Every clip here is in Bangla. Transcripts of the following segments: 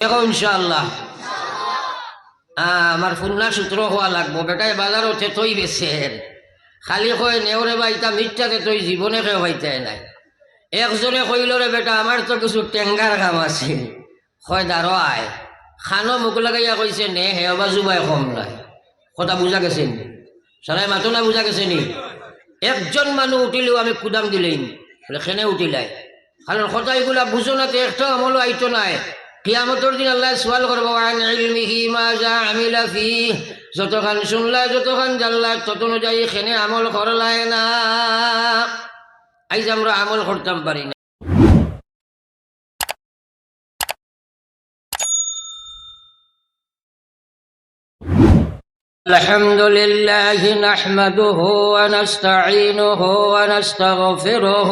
দেখো ইনশাআল্লাহ। আমার ফুন্না সূত্র হওয়া লাগবো। বেটাই বাজার ওঠে তৈ বেছের খালি কয় নেওরে বাইতা মিথ্যাতে তৈ জীবনে কেউ বাইতে নাই। একজনে কইল রে, বেটা, আমার তো কিছু টেঙ্গার কাম আছে। হয় দাঁড়ো, আয়। খানো মুখ লাগাইয়া কইছে, নে, হে বা জুবাই কম নাই। কথা বুঝা গেছে নি? সরাই মাতো না বুঝা গেছে নি? একজন মানুষ উঠিলেও আমি কুদাম দিলেই বলে খেনে উঠিলাই? কারণ কথা এগুলা বুঝো না তো একটা আমলো আইতো নাই। কিয়ামতর দিন আল্লাহ সোয়াল করবো আন ইলমিহি মা যা আমিলা ফি যতখান শুনলা যতখান জানলা তত অনুযায়ী খেনে আমল করলাই না আইজ আমরা আমল করতাম পারি না الحمد لله نحمده ونستعينه ونستغفره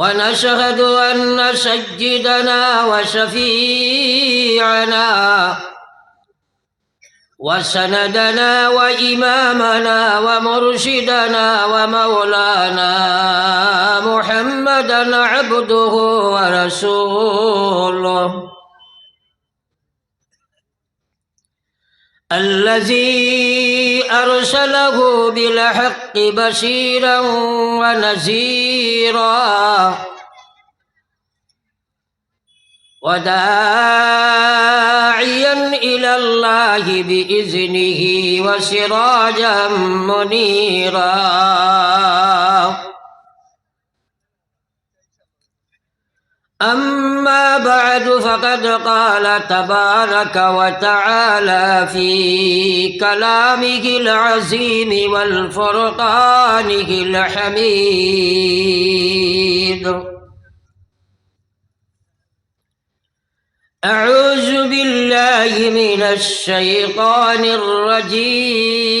ونشهد أن سيدنا وشفيعنا وسندنا وإمامنا ومرشدنا ومولانا محمدا عبده ورسوله. الذي أرسله بالحق بشيرا ونذيرا. وداعيا إلى الله بإذنه وسراجا منيرا. أما بعد فقد قال تبارك وتعالى في كلامه العظيم والفرقانه الحميد. أعوذ بالله من الشيطان الرجيم.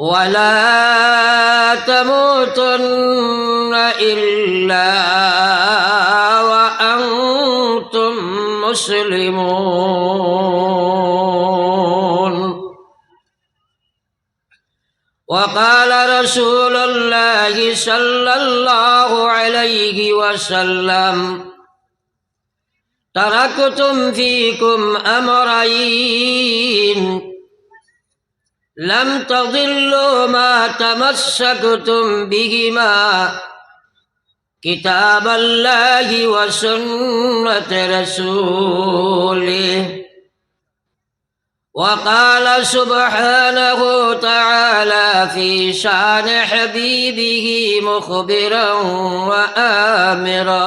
ولا تموتن إلا وأنتم مسلمون وقال رسول الله صلى الله عليه وسلم تركتم فيكم أمرين لم تضلوا ما تمسكتم بهما كتاب الله وسنة رسوله وقال سبحانه تعالى في شان حبيبه مخبرا وآمرا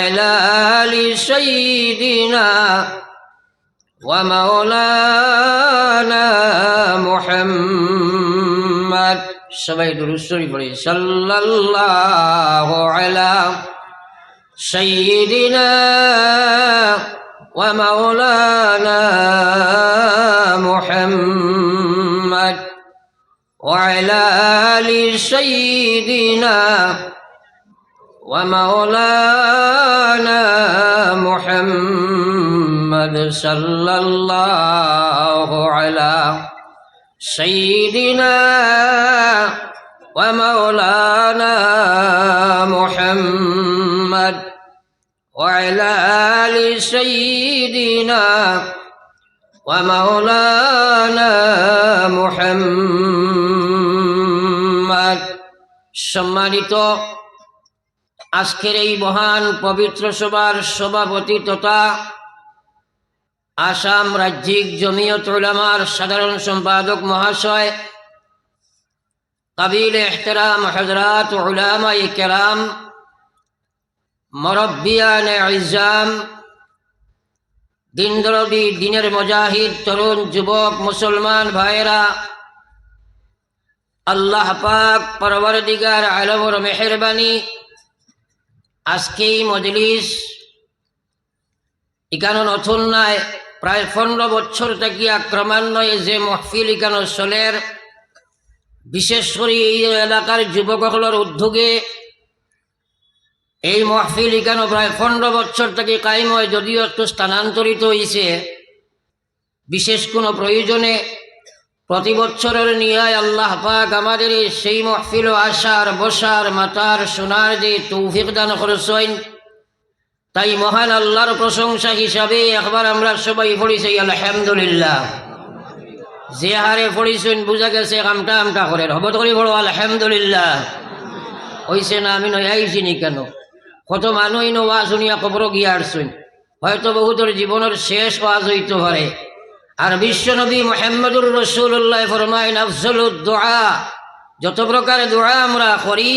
وعلى آل سيدنا ومولانا محمد সবাই দুরুশ্বরী পড়ি সাল্লাল্লাহু আলা سيدنا ومولانا محمد وعلى آل سيدنا ومولانا محمد صلى الله على سيدنا ومولانا محمد وعلى آل سيدنا ومولانا محمد সম্মানিত আজকের এই মহান পবিত্র সভার সভাপতি তথা আসাম রাজ্যিক জমিয়ত উলামার সাধারণ সম্পাদক মহাশয় কাবিল এহতরাম হজরাত উলামা কেরাম, মরব্বিয়ান ইজাম দিন দরদি দিনের মজাহিদ, তরুণ যুবক, মুসলমান ভাইয়েরা, আল্লাহ পাক পরবরদিগার আলমর মেহরবানি আজকেই মজলিস। ইকানো নতুন নাই প্রায় পনেরো বছর থেকে ক্রমান্বয়ে যে মহফিল ইকানো চলের, বিশেষ করে এই এলাকার যুবকসকলের উদ্যোগে এই মহফিল ইকানো প্রায় পনেরো বছর থেকে কায়েম হয়, যদিও একটু স্থানান্তরিত হয়েছে বিশেষ কোনো প্রয়োজনে প্রতি বছরের নিয়ে আল্লাহ পাক আমাদের সেই মহফিল আসার বসার, মাতার সোনার যে তৌফিক দান করেছেন, তাই মহান আল্লাহর প্রশংসা হিসাবে একবার আমরা সবাই পড়িছি, আলহামদুলিল্লাহ। যে হারে পড়িছেন, বুঝা গেছে কামটা আমটা করে হবত করি পড়ো, আলহামদুলিল্লাহ। হইছে না, আমি নয়, আইছি নি কেন? কত মানুষ নো ওয়াজ শুনিয়া কবর গিয়া আসছেন। হয়তো বহুতর জীবনের শেষ ওয়াজ হইতে পারে। আর বিশ্বনবী মোহাম্মদুর রসুল্লাহ ফরমাইন আফজলুদ দোয়া যত প্রকার দোয়া আমরা করি,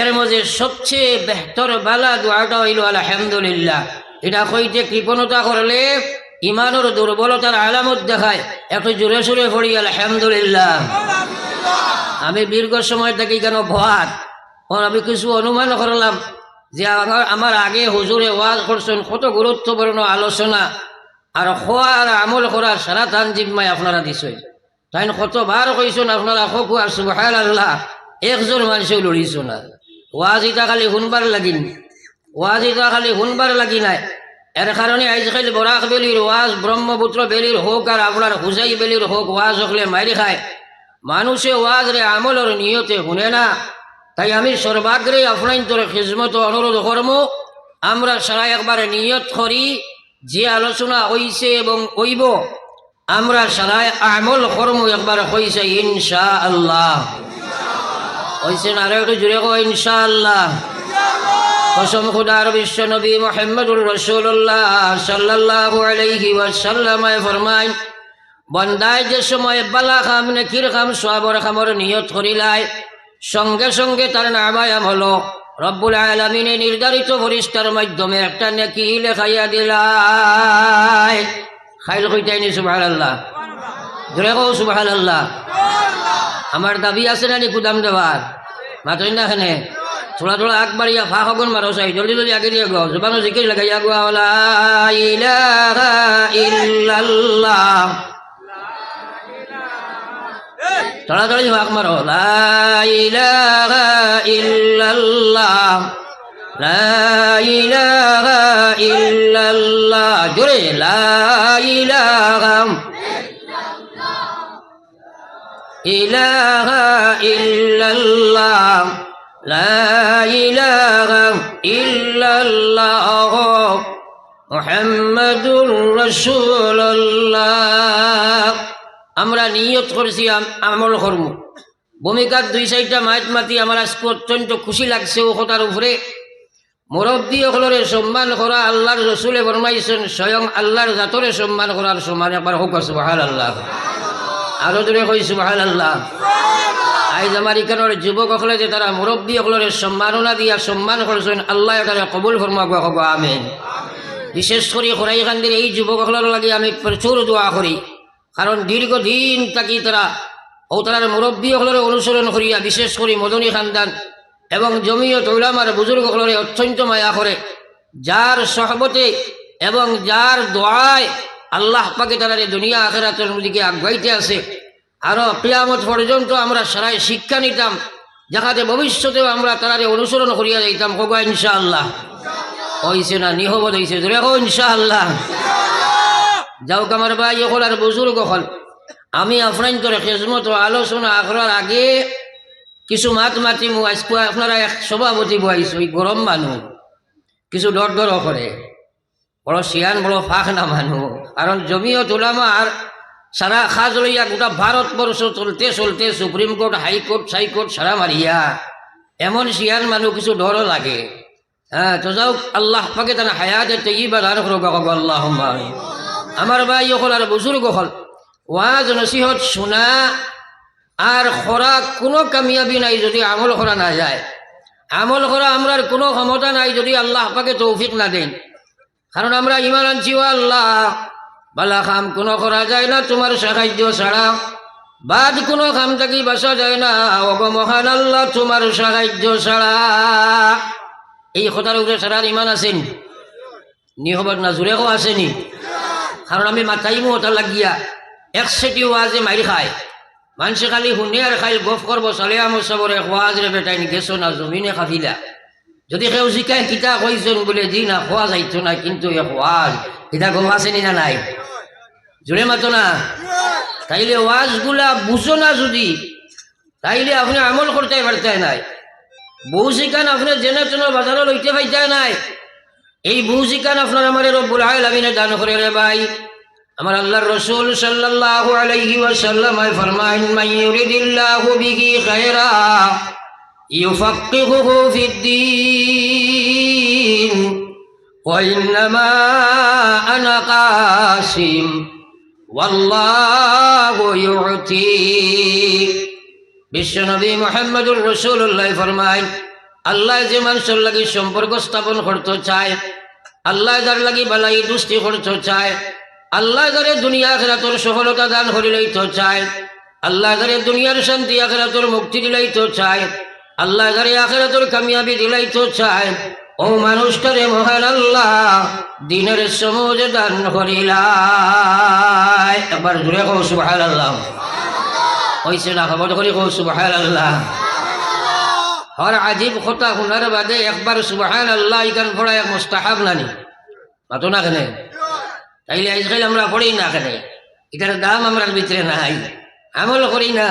এর মধ্যে সবচেয়ে বেহতর বালা দোয়াটা হইল আলহামদুলিল্লাহ। এটা কইতে কৃপণতা করলে ইমানের দুর্বলতার আলামত দেখায়। একটু জোরে সুরে পড়ি, আলহামদুলিল্লাহ। আমি দীর্ঘ সময় থেকে কেন ভাত আমি কিছু অনুমান করলাম যে আমার আমার আগে হুজুরে ওয়াজ করছেন, কত গুরুত্বপূর্ণ আলোচনা। আর খোয়া আর আমল করার সারা তান জিম্মায় আপনারা দিছেন তাই কতবার কইছেন আপনারা খোকু আর সুবহান আল্লাহ একজন মানুষও লড়িছ না। ওয়াজ ইটা খালি শুনবার লাগিন ওয়াজ ইটা খালি শুনবার লাগি নাই। এর কারণে আজকাল বরাক বেলির ওয়াজ ব্রহ্মপুত্র বেলির হোক আর আপনার হুজাই বেলির হোক ওয়াজ হকলে মারি খায়। মানুষে ওয়াজ রে আমলের নিয়তে শুনে না। তাই আমি সর্বাগ্রে আপনার তোর খিজমত অনুরোধ কর্ম আমরা সারা একবার নিয়ত করি। যে আলোচনা হইছে এবং হইব, আমরা সারা আমল কর্ম একবার হইছে ইনশা আল্লাহ হইছে না, আরও একটু জুড়ে কো ইনশা আল্লাহ কসম খুদার বিশ্ব নবী মোহাম্মদুর রসুল্লাহ সাল্লাহ আলাইহি ওয়াসাল্লাম ফরমাই বন্দায় যে সময় বালা খাম, নেকির খাম, সোয়াবর খামর নিয়ত করিলাই, সঙ্গে সঙ্গে তার নামায়াম হলো। রব্বুল আলমিনে নির্ধারিত ফরিস্তার মাধ্যমে একটা নেকি লেখাইয়া দিলাই। খাইল কইতাইনি সুবাহ আল্লাহ জোরে কৌ সুবাহ আল্লাহ আমার দাবি আছে না নি কুদাম দেওয়ার? মাতই না খানে থোড়া থোড়া আগ বাড়িয়া ফা হগুন মারো চাই জলদি জলদি আগে দিয়ে গো। জবানো জিকির লাগাইয়া গো আলা ইলাহা ইল্লাল্লাহ। তাড়াতাড়ি হাক মারো লা ইলাহা ইল্লাল্লাহ লা ইলাহা ইল্লাল্লাহ জোরে লা ইলাহা ইলাহা ইল্লাল্লাহ লা ইলাহা ইল্লাল্লাহ মুহাম্মাদুর রাসূলুল্লাহ আমরা নিয়ত করেছি আম- আমল কর্ম ভূমিকার দুই চারটা মায়ের মাতি আমার আজকে অত্যন্ত খুশি লাগছে ও কথার উপরে মুরব্বী সকলরে সম্মান করা আল্লাহর রসুলে ফরমাইছেন স্বয়ং আল্লাহর জাতরে সম্মান করার সমান একবার হোক সুবাহাল আল্লাহ আরও দূরে কই সুবাহাল আল্লাহ আইজ আমার ইকানোর যুবক সকলে যে তারা মুরব্বী সকলরে সম্মাননা দিয়া সম্মান করছেন আল্লাহ এটারে কবুল ফরমাক হব, আমেন। বিশেষ করে খোরাই খান্দির এই যুবকসকলের লাগে আমি প্রচুর দোয়া করি। কারণ দীর্ঘদিন থাকি তারা ও তার মুরব্বী সকলের অনুসরণ করিয়া, বিশেষ করে মদনী খানদান এবং জমিও জমিয়ত উলামার বুজুর্গসকলরে অত্যন্ত মায়া করে, যার সহবতে এবং যার দোয়ায় আল্লাহ পাকে তারা দুনিয়া আখেরাতের দিকে আগাইতে আছে। আরও কিয়ামত পর্যন্ত আমরা সারাই শিক্ষা নিতাম, যাহাতে ভবিষ্যতেও আমরা তারারে অনুসরণ করিয়া যাইতাম। কবা ইনশাআল্লাহ। হইছে না নিহবত হইছে। ধরে হো ইনশাআল্লাহ। যাও আমার ভাই হল আর বুজুর্গ হল। আমি আপনার তোর খেজমত আলোচনা করার আগে কিছু মাত মাতি আজকে আপনারা এক সভাপতি বহাইছ ওই গরম মানুষ কিছু ডর ডর করে। বড় শিয়ান, বড় ফাঁক না মানুষ কারণ জমিও তোলামা আর সারা খাজ লইয়া গোটা ভারতবর্ষ চলতে চলতে সুপ্রিম কোর্ট হাইকোর্ট সাইকোর্ট সারা মারিয়া। এমন শিয়ান মানুষ কিছু ডরও লাগে। হ্যাঁ তো যাও, আল্লাহ পাকে তার হায়াতে দান করো আল্লাহ আমার ভাই হল আর বুজুর্গ হল, ওয়াজ নসিহত শোনা আর খরা কোনো কামিয়াবি নাই যদি আমল করা না যায়। আমল করা আমরার কোনো ক্ষমতা নাই যদি আল্লাহ পাকে তৌফিক না দেন। কারণ আমরা ইমান আনছি, ও আল্লাহ, বালা খাম কোনো করা যায় না, তোমার সাহায্য ছাড়া। বাদ কোনো খাম থাকি বাসা যায় না অগ মহান আল্লাহ, তোমার সাহায্য ছাড়া। এই কথার উপরে সারার ইমান আছেন নিহবত না জুড়েও আসেনি। কারণ আমি মাথাই মোটা লাগিয়া এক সেটি ওয়াজে মারি খায় মানুষে খালি শুনে আর খাইল, গফ করব, চলে আমার সবরে খোয়াজ রে বেটাই গেছো না, জমিনে খাফিলা। যদি কেউ জিকায় কিতা কইছেন বলে, জি না খোয়া যাইতো না, কিন্তু এ খোয়াজ কিতা গম আসেনি না নাই? জুড়ে মাতো না। তাইলে ওয়াজগুলা বুঝো না যদি, তাইলে আপনি আমল করতে পারতে নাই। বউ শিকান আপনি জেনে চেনে বাজারে লইতে পাইতে নাই। এই মৌজিকান আপনার আমার রব্বুল আলমিনে দান করে রে ভাই। আমার আল্লাহ রসুল সাল্লাল্লাহু আলাইহি ওয়াসাল্লাম ফরমাইন মান ইউরিদিল্লাহু বিহি খায়রা ইউফাক্কিহুহু ফিদ্দীন ওয়া ইন্নামা আনা কাসিম, ওয়াল্লাহু ইউতি। বিশ্বনবী মুহাম্মদুর রাসূলুল্লাহ ফরমাইন আল্লাহ যে মানুষের লাগি সম্পর্ক স্থাপন করতে চায়, আল্লাহ যার লাগি বালাই দুষ্টি করতে চায়, আল্লাহ যারে দুনিয়া খেরাতর সফলতা দান করিলেইতো চায়, আল্লাহ যারে দুনিয়ার শান্তি আখেরাতর মুক্তি দিলাইতো চায়, আল্লাহ যারে আখেরাতর কামিয়াবি দিলাইতো চায়, ও মানুষটারে মহান আল্লাহ, দিনের সমুজ দান করিলাই। এবার জুড়ে কৌ সুবাহ আল্লাহ হয়েছে না, খবর করি কৌ সুবাহ আল্লাহ হর আজিব কথা শুনার বাদে একবার সুবাহান আল্লাহ ইকান পড়া এক মোস্তাহাব নানি। মাতো না কেনে? তাইলে আজকাল আমরা পড়ি না কেনে? এটার দাম আমরা ভিতরে নাই। আমল করি না।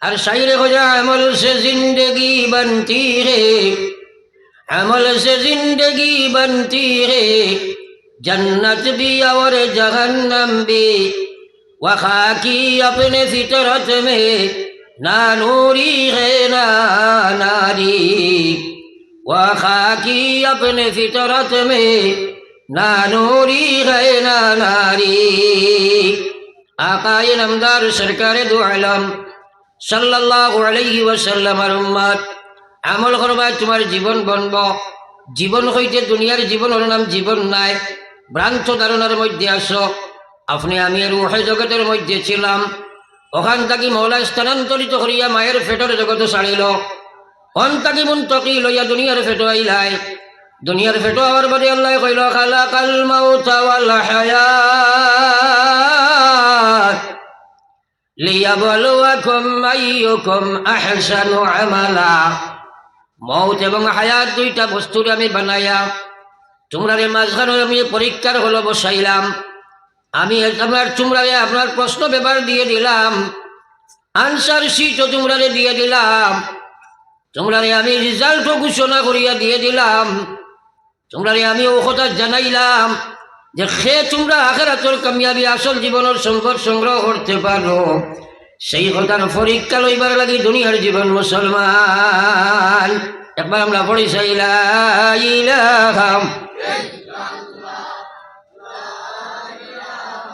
আর সাইরে খোঁজা, আমল সে জিন্দগি বানতি রে আমল সে জিন্দগি বানতি রে জন্নত বি আর জহন্নম বি। ওয়া খাকি আপনে ফিতরত মে। নানি ফিতরত মে নানি নারি আকায় নমদার সরকারে দোয়ালাম সাল্লাহ আমল করবাই তোমার জীবন বনব। জীবন হইতে দুনিয়ার জীবন নাম জীবন নাই। ভ্রান্ত ধারণার মধ্যে আস। আপনি আমি আর উহ জগতের মধ্যে ছিলাম। ওখান থাকি মৌলা স্থানান্তরিত করিয়া মায়ের ফেটর জগতে ছাড়িল অন তাকি মন তকি লইয়া দুনিয়ার ফেটো আইলাই। দুনিয়ার ফেটো আবার বাদে আল্লাহ কইল খালা কাল মাউতা ওয়াল হায়াত। লিয়াবলুয়াকুম আইয়ুকুম আহসানু আমালা। মৌত এবং হায়াত দুইটা বস্তুর আমি বানাইয়া তোমরারে মাঝখানে আমি পরীক্ষার হলো বসাইলাম। আমি আপনার তোমরারে আপনার প্রশ্ন পেপার দিয়ে দিলাম। আনসার শিটও তোমরারে দিয়ে দিলাম। তোমরারে আমি রেজাল্টও ঘোষণা করিয়া দিয়ে দিলাম। তোমরারে আমি ও কথা জানাইলাম যে সে তোমরা আখেরাতর কামিয়াবি আসল জীবনের সম্পদ সংগ্রহ করতে পারো সেই কথার পরীক্ষা লইবার লাগি দুনিয়ার জীবন মুসলমান। একবার আমরা পড়ি সাইলা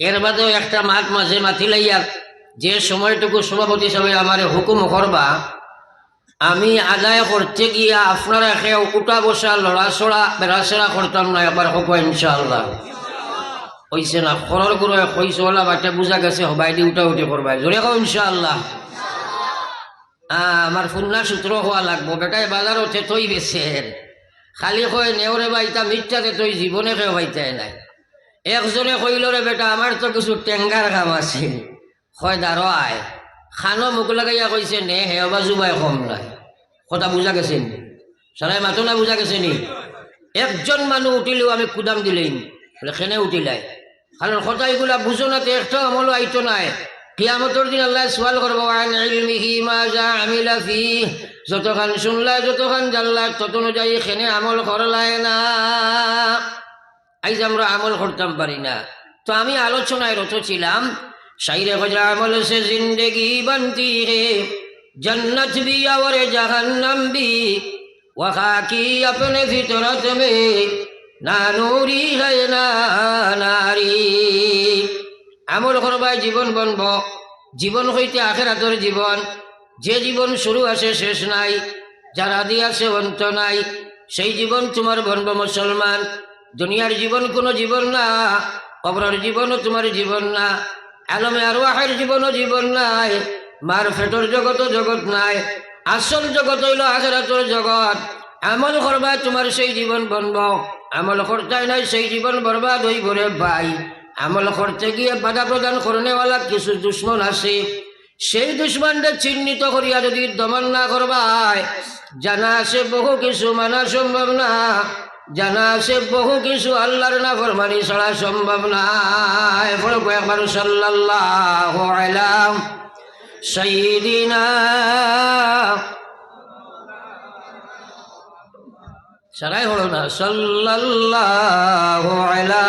এর বাদেও একটা মাঘ মাঝে মাতি লাইয়ার যে সময়টুকু সভাপতি সবাই আমার হুকুম করবা আমি আদায় করতে গিয়া আপনারা খেয়ে উঠা বসা লড়াচড়া বেড়াচড়া করতাম না একবার হোক ইনশাআল্লাহ। কইছে না খরর করে কইছে ওলা বাচ্চা বুঝা গেছে হবাই দি উঠা উঠে করবাই জোরে কও ইনশাআল্লাহ। আহ, আমার ফুন্না সূত্র হওয়া লাগবো। বেটায় বাজার ওঠে তৈ বেছের খালি কয় নেওরে বাইতা মিথ্যাতে তৈ জীবনে কেউ বাইতে নাই। একজনে কইল, রে বেটা, আমার তো কিছু টেঙ্গার কাম আছে। কয়, দাঁড়ো, আয়। খানো মুখ লাগাইয়া কইছে, নে, হে বা জুবাই কম নাই। কথা বুঝা গেছে নি? সারাই মাতো না বুঝা গেছে নি? একজন মানুষ উঠিলেও আমি কুদাম দিলেই বলে খেনে উঠিলাই? কারণ কথা এগুলা বুঝো না একটা আমল আইতো নাই। কিয়ামতর দিন আল্লাহ সওয়াল করব আন ইলমিহি মা যা আমিলা ফি। যতখান শুনলা, যতখান জানলা তত অনুযায়ী খেনে আমল করলাই না? আজ আমরা আমল করতাম পারি না। তো আমি আলোচনায় রত ছিলাম, সাইরে ভজা আমল সে জিন্দেগি বানতি রে জন্নত ভি আর জাহান্নাম ওয়াহা কি আপনে ভিতর মে, না নুরি হয় না নারী। আমল করবাই জীবন বনব, জীবন হইতে আখেরাতর জীবন। যে জীবন শুরু আছে শেষ নাই, যারা দিয়াছে অন্ত নাই, সেই জীবন তোমার বনব মুসলমান। দুনিয়ার জীবন কোনো জীবন না, কবরের জীবনও তোমার জীবন না, আলমে আরও আহের জীবনও জীবন নাই, মার ফেটর জগত জগৎ নাই, আসল জগৎ হইল আখেরাতর জগৎ। আমল করবা তোমার সেই জীবন বনব, আমল করতে নাই সেই জীবন বরবাদ হই ভরে ভাই। আমল করতে গিয়ে বাধা প্রদান করনেওয়ালা কিছু দুশ্মন আছে। সেই দুশ্মনদের চিহ্নিত করিয়া যদি দমন না করবাই জানা আছে বহু কিছু মানা সম্ভব না। জানা আছে, বহু কিছু আল্লাহর না ফরমানি ছাড়া সম্ভব না। একবার সাল্লাল্লাহু আলাইহি সাইয়্যিদিনা সারাই হলো না, সাল্লাল্লাহু আলা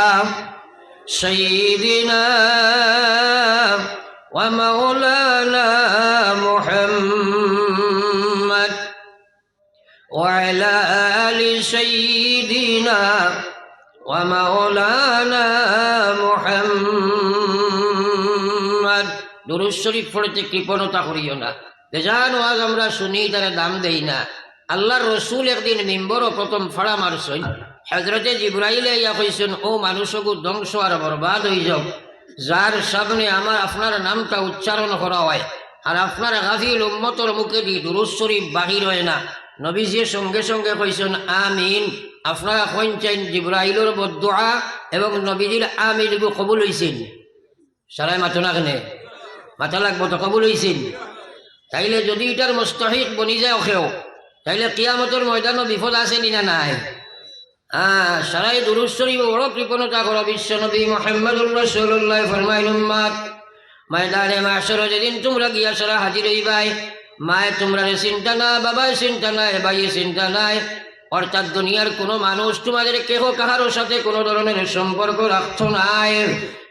সাইয়্যিদিনা ওয়া মাওলানা মুহাম্মদ ওয়া سيدنا ومولانا محمد দুরুদ শরীফ পড়তে কৃপণতা করিও না বেজান আজ আমরা শুনি তারা দাম দেই না আল্লাহর রসুল একদিন মিম্বরও প্রথম ফাড়া মারছই হজরতে জিব্রাইলে ইয়া কইছেন ও মানুষকু ধ্বংস আর বরবাদ হয়ে যাও যার সামনে আমার আপনার নামটা উচ্চারণ করা হয় আর আপনার গাফিল উম্মতর মুখে দিয়ে দুরুদ শরীফ বাহির হয় না নবীজির সঙ্গে সঙ্গে কইছেন আমিন আপনারা কইছেন জিব্রাইলর বদুয়া এবং নবীজির আমিন এগুলো কবুল হইছেন। সারাই মাথো না কেনে? মাথা লাগবো তো কবুল হইছেন। তাইলে যদি এটার মস্তহিক বনি যায় ওখেও তাইলে কিয়ামতর ময়দানও বিপদ আছে না নাই? হ্যাঁ সারাই দুরুশ্বরী বড় কৃপণতা করো বিশ্ব নবী মোহাম্মদুর রসুল্লাহ ফরমাইল উম্মাদ। ময়দানে মাসর যেদিন তোমরা গিয়া সারা হাজির হইবাই, মায়ে তোমরা চিন্তা না বাবায় চিন্তা নাই, ভাইয়ে চিন্তা নাই অর্থাৎ দুনিয়ার কোনো মানুষ তোমাদের কেহ কাহারো সাথে কোনো ধরনের সম্পর্ক রাখত নাই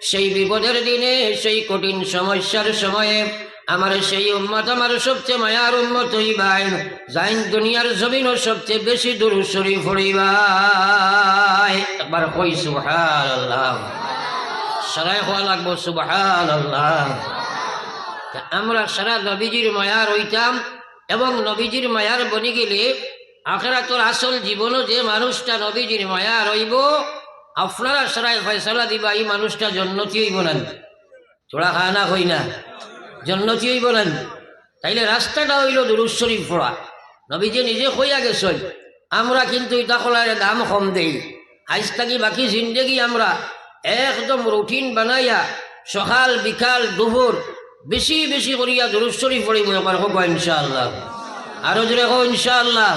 সেই বিপদের দিনে, সেই কঠিন সমস্যার সময়ে আমার সেই উম্মত আমার সবচেয়ে মায়ার উম্মত হইবাই যাইন দুনিয়ার জমিন সবচেয়ে বেশি দূর সরি ফরিবাই একবার কই সুবহান আল্লাহ সারাই হওয়া লাগবো সুবহান আল্লাহ আমরা সারা নবীজির মায়ার হইতাম এবং নবীজির মায়ার বনি গেলে আখেরা তোর আসল জীবনও যে মানুষটা নবীজির মায়া রইব, আপনারা সারাই ফয়সলা দিবা, এই মানুষটা জন্নতি হইব না। তোরা খানা হই না, জন্নতি হইব না। তাইলে রাস্তাটা হইল দুরুজ শরীফ পড়া। নবীজি নিজে হইয়া গেছই আমরা কিন্তু ইটা খোলার দাম কম দেই। আজ থাকি বাকি জিন্দেগি আমরা একদম রুটিন বানাইয়া সকাল, বিকাল, দুপুর বেশি বেশি করিয়া দুরুজ শরীফ পড়িব, এবার হোক ইনশাআল্লাহ। আরও জোরে হোক ইনশাআল্লাহ।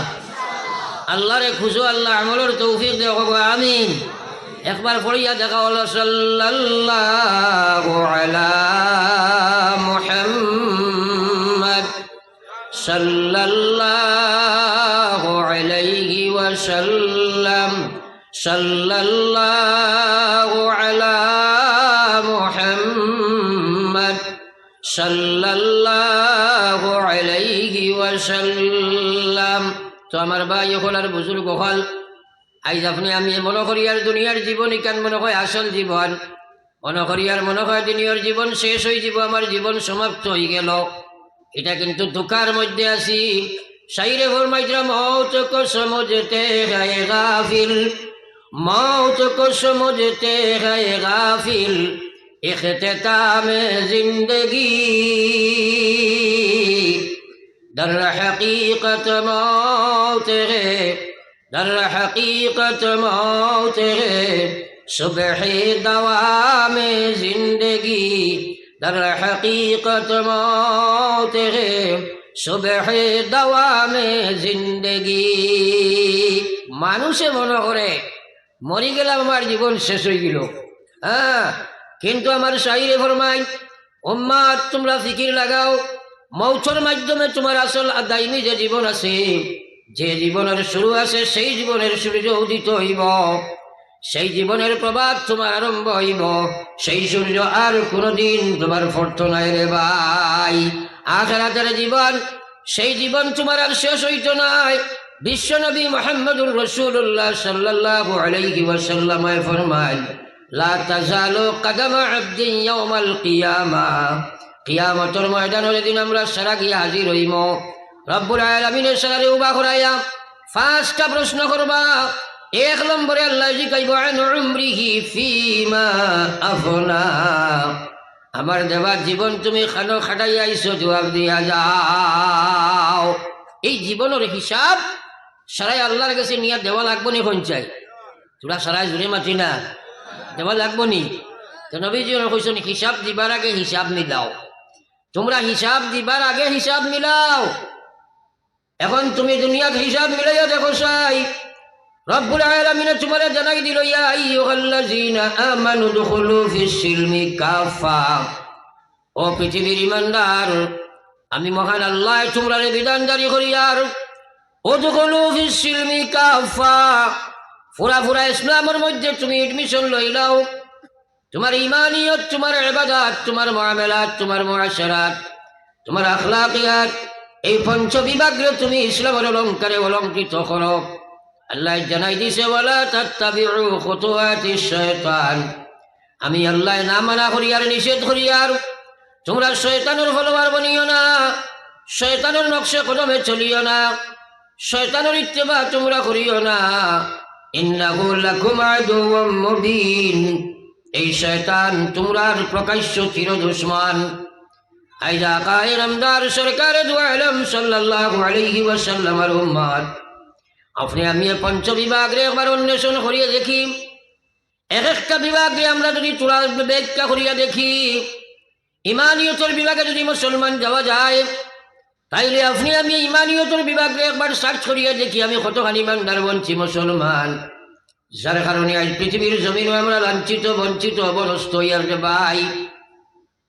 আল্লাহরে খুঁজো, আল্লাহ আমলের তৌফিক দে আমিন। একবার পড়িয়া দেখা হলো, সাল্লাল্লাহু আলা মুহাম্মদ সাল্লাল্লাহু আলাইহি ওয়াসাল্লাম। সাল্লাল্লাহু আলা মুহাম্মদ সাল্লাল্লাহু ভাই হল আর বুজুর্গ হল আইজ আপনি আমি মনে করি আর দুনিয়ার জীবন ইকান মনে হয় আসল জীবন মনে করি আর মনে হয় দুনিয়ার জীবন শেষ হয়ে যাব আমার জীবন সমাপ্ত হয়ে গেল এটা কিন্তু দুঃখার মধ্যে আছি সাইরে ফরমাইতরা মৌত কো সমঝতে গায়ে গাফিল মৌত কো সমঝতে গায়ে গাফিল اختتام زندگی در حقیقت موت ہے در حقیقت موت ہے صبح دوام زندگی در حقیقت موت ہے صبح دوام زندگی মানুষে মনে করে মরি গেলাম আমার জীবন শেষ হয়ে গেল হ্যাঁ কিন্তু আমার শাহিরে ফরমাই ওম্মা তোমরা ফিকির লাগাও মৌথর মাধ্যমে তোমার আসল দাইমি যে জীবন আছে। যে জীবনের শুরু আছে, সেই জীবনের সূর্য উদিত হইব। সেই জীবনের প্রভাত তোমার আরম্ভ হইব। সেই সূর্য আর কোনোদিন তোমার ফর্ত নাই রে ভাই। আখেরাতের জীবন, সেই জীবন তোমার আর শেষ হইত নাই। বিশ্বনবী মোহাম্মদুর রসুল্লাহ সাল্লাল্লাহু আলাইহি ওয়াসাল্লাম ফরমায়, লা তাজালু কদম আবদিন ইয়াউমাল কিয়ামা। কিয়ামতের ময়দান যেদিন আমরা সারা গিয়ে হাজির হইম। রব্বুল আলামিনের সারারে উবা করাইয়া পাঁচটা প্রশ্ন করবা। এক নম্বরে আল্লাহ জিকাইব আন উমরিহি ফিমা আফনা। আমার দেবার জীবন তুমি খানো খাটাই আইছো, জবাব দিয়া যাও। এই জীবনের হিসাব সারাই আল্লাহর কাছে নিয়ে দেওয়া লাগবো নি পঞ্চাই। তোরা সারাই জুড়ে মাতি না। দেওয়া লাগবো নি। তো নবীজি কইছেন, হিসাব দিবার আগে হিসাব মিলাও। তোমরা হিসাব দিবার আগে হিসাব মিলাও। এখন তুমি দুনিয়াত হিসাব মিলাইয়া দেখো সাই। রব্বুল আলামিন তোমারে জানাই দিল, ইয়া আইয়ুহাল্লাযীনা আমানু দুখুলু ফিস সিলমি কাফা ও পৃথিবীর ইমানদার, আমি মহান আল্লাহ তোমরা বিধান জারি করি, আর ও দুখুলু ফিস সিলমি কাফা ফুরা ফুরা ইসলামের মধ্যে তুমি এডমিশন লইলাও। তোমার ইমানিয়ত তোমার ইবাদত, তোমার মুআমালাত, তোমার মুআশারাত, তোমার আখলাকিয়াত, এই পঞ্চ বিভাগে তুমি ইসলামের অলঙ্কারে অলঙ্কৃত করো। আল্লাহ জানাই দিছে বলা তাত্তাবিউ খুতুয়াতি আমি আল্লাহ না মানা করি আর নিষেধ করি আর তোমরা শয়তানের ফলোয়ার বনিও না, শয়তানের নকশে কদমে চলিও না, শয়তানের ইত্তেবা তোমরা করিও না। ইন্নাহু লাকুম মুবিন। এই শয়তান তোমরার প্রকাশ্য চির দুশ্মন। আপনি আমি পঞ্চ অন্বেষণ বিভাগে আমরা যদি বিভাগে যদি মুসলমান যাওয়া যায়, তাইলে আপনি আমি ইমানিয়তর বিভাগে একবার সার্চ করিয়া দেখি আমি কতখানি ইমানদার বঞ্চি মুসলমান। যার কারণে আজ পৃথিবীর জমিনও আমরা লাঞ্ছিত, বঞ্চিত অবনস্ত ইয়ার যে ভাই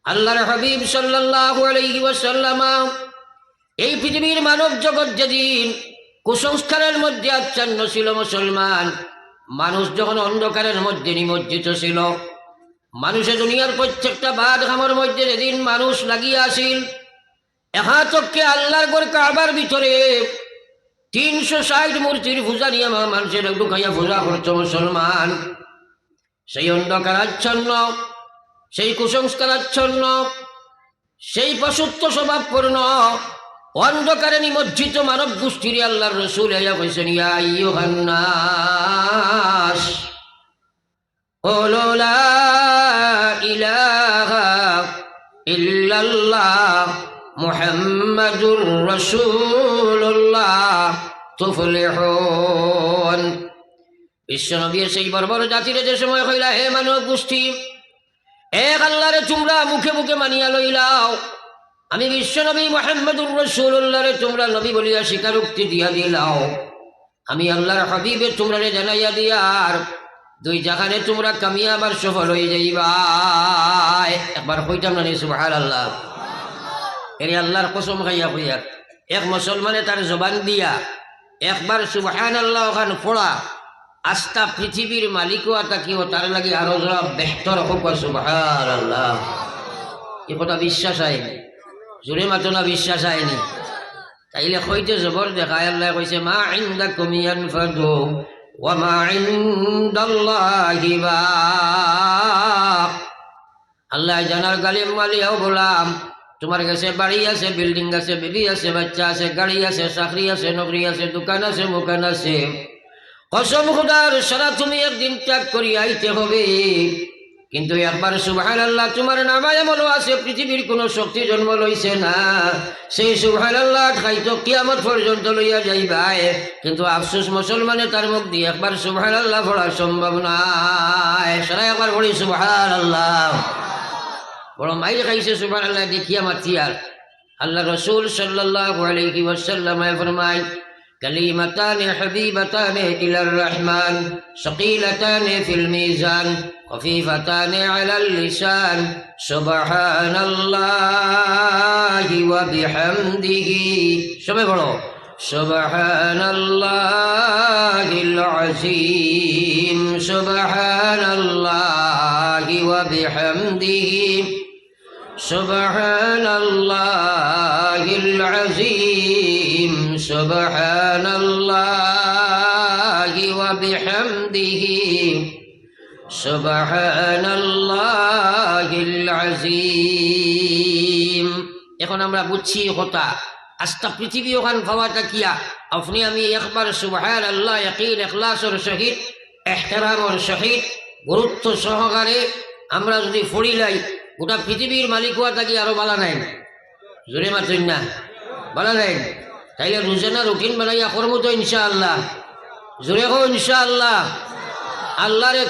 আল্লাহর হাবিব ওয়াসাল্লাম এই পৃথিবীর মানব জগৎ যেদিন কুসংস্কারের মধ্যে আচ্ছন্ন ছিল মুসলমান, মানুষ যখন অন্ধকারের মধ্যে নিমজ্জিত ছিল, মানুষে দুনিয়ার প্রত্যেকটা বাদ ঘামের মধ্যে যেদিন মানুষ লাগিয়া আসিল এহাতককে আল্লাহর গড় কাবার ভিতরে তিনশো ষাট মূর্তির পূজা নিয়ে মা- মানুষের একটু খাইয়া পূজা করতো মুসলমান সেই অন্ধকার আচ্ছন্ন সেই কুসংস্কারাচ্ছন্ন সেই পশুত্ব স্বভাবপূর্ণ অন্ধকারে নিমজ্জিত মানব গোষ্ঠীর আল্লাহর রসুল ইয়া কইছেন ইয়া আইয়ুহান্নাস قولوا لا إله إلا الله মোহাম্মদুর রসুল্লাহ তুফলিহন। বিশ্বনবী সেই বর্বর জাতির যে সময় হইলা, হে মানব গোষ্ঠী, এক আল্লাহরে তোমরা মুখে মুখে মানিয়া লইলাও। আমি বিশ্বনবী মোহাম্মদুর রসুল্লাহরে তোমরা নবী বলিয়া স্বীকারোক্তি দিয়া দিলাও। আমি আল্লাহর হাবিবে তোমরা রে জানাইয়া দিয়ার, দুই জাখানে তোমরা কামিয়াবার সফল হয়ে যাইবা একবার হইতাম না নিশ্চয় আল্লাহ এর আল্লাহর কসম খাইয়া কইয়া, এক মুসলমানে তার জবান দিয়া একবার সুবহান আল্লাহ ওখান ফোড়া, আস্থা পৃথিবীর মালিকও তাকিও তার লাগে আরও জোড়া বেহতর হোক সুবহান আল্লাহ এ কথা বিশ্বাস আইনি, জোরে মাতো না বিশ্বাস আইনি। তাইলে কইতে জবর দেখায় আল্লাহ কইছে, মা ইন্দা কমিয়ান ফাদু ওয়া মা ইন্দাল্লাহি বাক। আল্লাহ জানার গালিম মালিয়াও বললাম তোমার কাছে বাড়ি আছে বিল্ডিং আছে বেবি আছে, বাচ্চা আছে, গাড়ি আছে, চাকরি আছে, নকরি আছে, দোকান আছে, মোকান আছে। কসম খুদার, সারা তুমি একদিন ত্যাগ করি, আইতে হবে। কিন্তু একবার সুবহান আল্লাহ তোমার নামায় এমন আছে, পৃথিবীর কোনো শক্তি জন্ম লইছে না। সেই সুবহান আল্লাহ খাইতো কিয়ামত পর্যন্ত লইয়া যাইবাই। কিন্তু আফসোস মুসলমানে তার মুখ দিয়ে একবার সুবহান আল্লাহ পড়া সম্ভব নাই সারা একবার পড়ি সুবহান আল্লাহ বড় মাইল খাইছে সুবহান আল্লাহ দেখিয়া মাতিয়ার আল্লাহ রসুল সাল্লাল্লাহু আলাইহি ওয়াসাল্লাম ফরমায় كلمتان حبيبتان إلى الرحمن ثقيلتان في الميزان خفيفتان على اللسان سبحان الله وبحمده সবে বড় سبحان الله العظيم سبحان الله وبحمده سبحان الله العظيم سبحان الله وبحمده سبحان الله العظيم এখন আমরা বুঝছি কথা আস্তা পৃথিবী ওখান পাওয়াটা কিয়া আপনি আমি একবার সুবহান আল্লাহ ইয়াকিন ইখলাসর সহিত এহতেরামর সহিত গুরুত্ব সহকারে আমরা যদি ফড়িলাই গোটা পৃথিবীর মালিক হওয়া থাকি আরও বালা নাই। জোরে মাতুন না বালা নাই। তাইলে রোজানা রুটিন বানাইয়া করব তো ইনশাআল্লাহ। জোরে হো ইনশাআল্লাহ। আল্লাহরে